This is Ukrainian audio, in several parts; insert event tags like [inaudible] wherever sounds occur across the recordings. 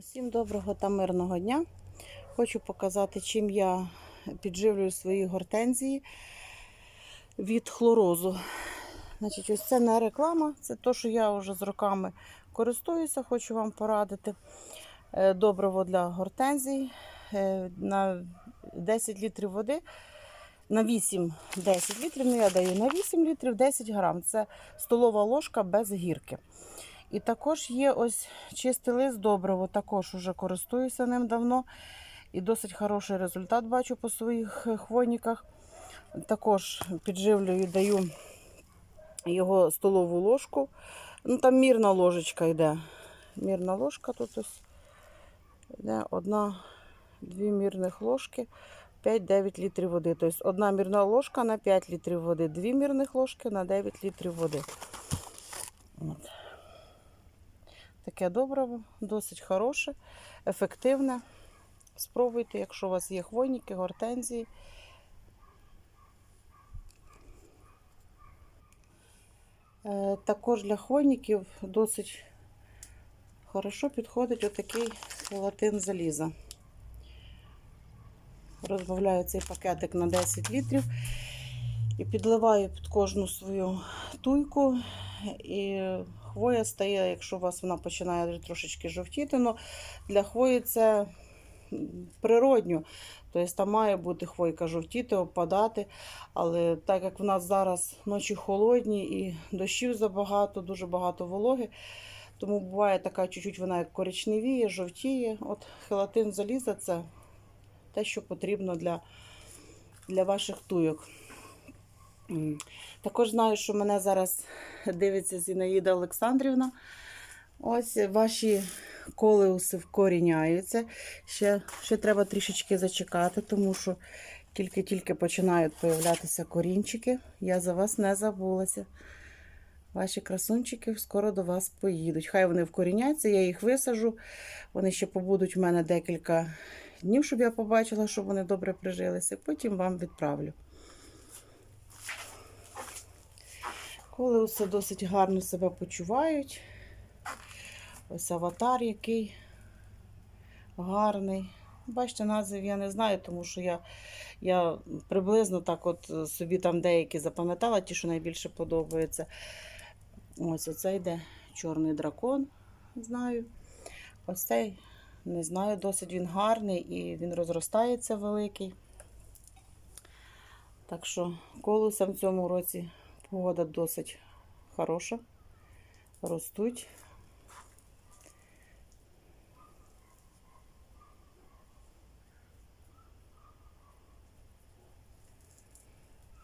Усім доброго та мирного дня. Хочу показати, чим я підживлюю свої гортензії від хлорозу. Значить, ось це не реклама, це те, що я вже з роками користуюся, хочу вам порадити. Е, Добриво для гортензій е, на 10 літрів води. На 8-10 літрів, ну я даю на 8 літрів 10 грам. Це столова ложка без гірки. І також є ось чистий лист добриво, також уже користуюся ним давно. І досить хороший результат бачу по своїх е, хвойниках. Також підживлюю, даю його столову ложку. Ну там мірна ложечка йде. Мірна ложка тут ось йде одна, дві мірних ложки, 5-9 літрів води. Тобто одна мірна ложка на 5 літрів води, дві мірних ложки на 9 літрів води. От. Таке добриво, досить хороше, ефективне. Спробуйте, якщо у вас є хвойники, гортензії. Е, Також для хвойників досить хорошо підходить отакий гелатин заліза. Розбавляю цей пакетик на 10 літрів і підливаю під кожну свою туйку. І хвоя стає, якщо у вас вона починає трошечки жовтіти, но для хвої це природньо. Тобто там має бути хвойка жовтіти, опадати. Але так як в нас зараз ночі холодні і дощів забагато, дуже багато вологи, тому буває така чуть-чуть вона як коричневіє, жовтіє. От хелатин заліза це те, що потрібно для, для ваших туйок. Також знаю, що мене зараз дивиться Зінаїда Олександрівна. Ось ваші колеуси вкоріняються. Ще, ще треба трішечки зачекати, тому що тільки-тільки починають появлятися корінчики. Я за вас не забулася. Ваші красунчики скоро до вас поїдуть. Хай вони вкоріняться, я їх висажу. Вони ще побудуть в мене декілька днів, щоб я побачила, щоб вони добре прижилися. Потім вам відправлю. Колеуси досить гарно себе почувають. Ось аватар який гарний. Бачите, назв я не знаю, тому що я, я приблизно так от собі там деякі запам'ятала, ті, що найбільше подобаються. Ось оце йде чорний дракон, знаю. Ось цей, не знаю, досить він гарний і він розростається великий. Так що колесам в цьому році погода досить хороша. Ростуть.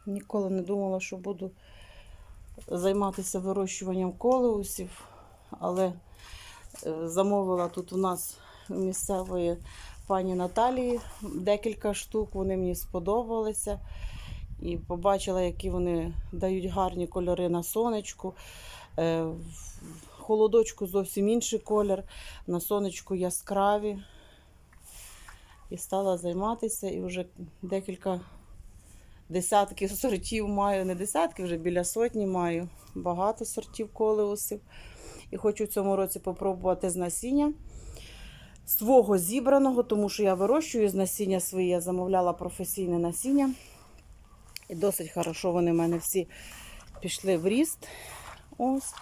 Ніколи не думала, що буду займатися вирощуванням колеусів, але е, замовила тут у нас у місцевої пані Наталії декілька штук, вони мені сподобалися. І побачила, які вони дають гарні кольори на сонечку. Е, в холодочку зовсім інший колір, на сонечку яскраві. І стала займатися, і вже декілька десятків [laughs] сортів маю, не десятки, вже біля сотні маю. Багато сортів колеусів. І хочу в цьому році попробувати з насіння свого зібраного, тому що я вирощую з насіння своє, я замовляла професійне насіння. І досить хорошо вони в мене всі пішли в ріст. Ось.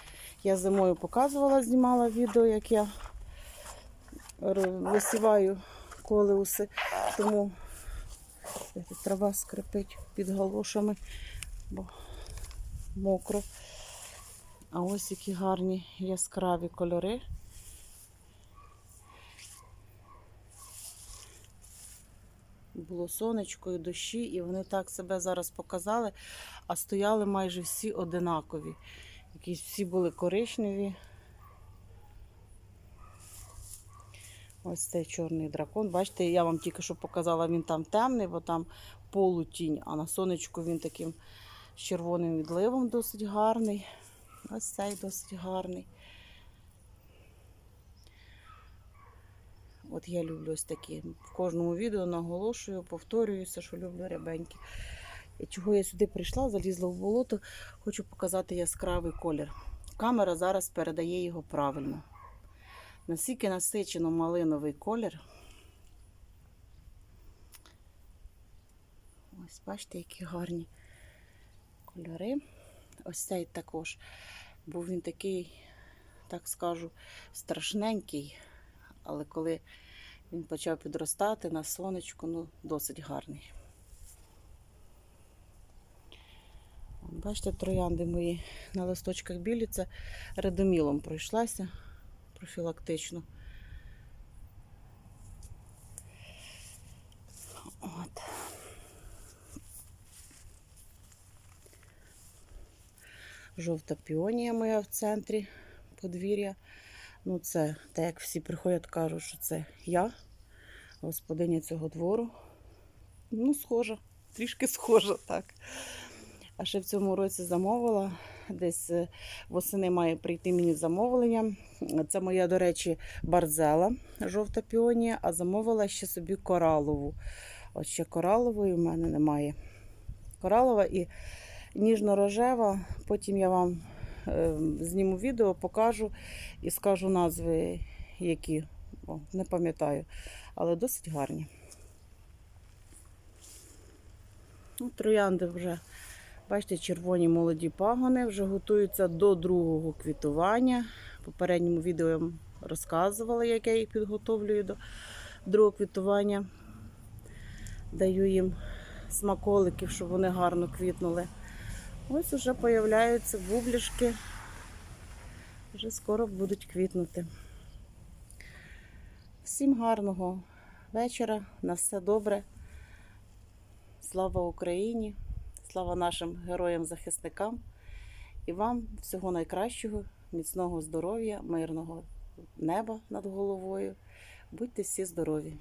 Я зимою показувала, знімала відео, як я висіваю колеуси. Тому трава скрипить під галошами, бо мокро. А ось які гарні яскраві кольори. Було сонечко і дощі, і вони так себе зараз показали, а стояли майже всі одинакові. Якісь всі були коричневі. Ось цей чорний дракон. Бачите, я вам тільки що показала, він там темний, бо там полутінь, а на сонечку він таким з червоним відливом досить гарний. Ось цей досить гарний. От я люблю ось такі. В кожному відео наголошую, повторююся, що люблю рябенькі. І чого я сюди прийшла, залізла в болото, хочу показати яскравий колір. Камера зараз передає його правильно. Настільки насичено малиновий колір. Ось бачите, які гарні кольори. Ось цей також. Був він такий, так скажу, страшненький, але коли він почав підростати на сонечку, ну, досить гарний. Бачите, троянди мої на листочках білі, це редомілом пройшлася профілактично. От. Жовта піонія моя в центрі подвір'я. Ну, це, так як всі приходять, кажуть, що це я, господиня цього двору. Ну, схожа, трішки схожа, так. А ще в цьому році замовила. Десь е, восени має прийти мені замовлення. Це моя, до речі, барзела, жовта піонія, а замовила ще собі коралову. От ще коралової в мене немає. Коралова і ніжно-рожева. Потім я вам зніму відео, покажу і скажу назви, які О, не пам'ятаю, але досить гарні. Ну, троянди вже, бачите, червоні молоді пагони вже готуються до другого квітування. В попередньому відео я розказувала, як я їх підготовлюю до другого квітування. Даю їм смаколиків, щоб вони гарно квітнули. Ось уже появляються бублішки. Вже скоро будуть квітнути. Всім гарного вечора. На все добре. Слава Україні! Слава нашим героям-захисникам і вам всього найкращого, міцного здоров'я, мирного неба над головою. Будьте всі здорові!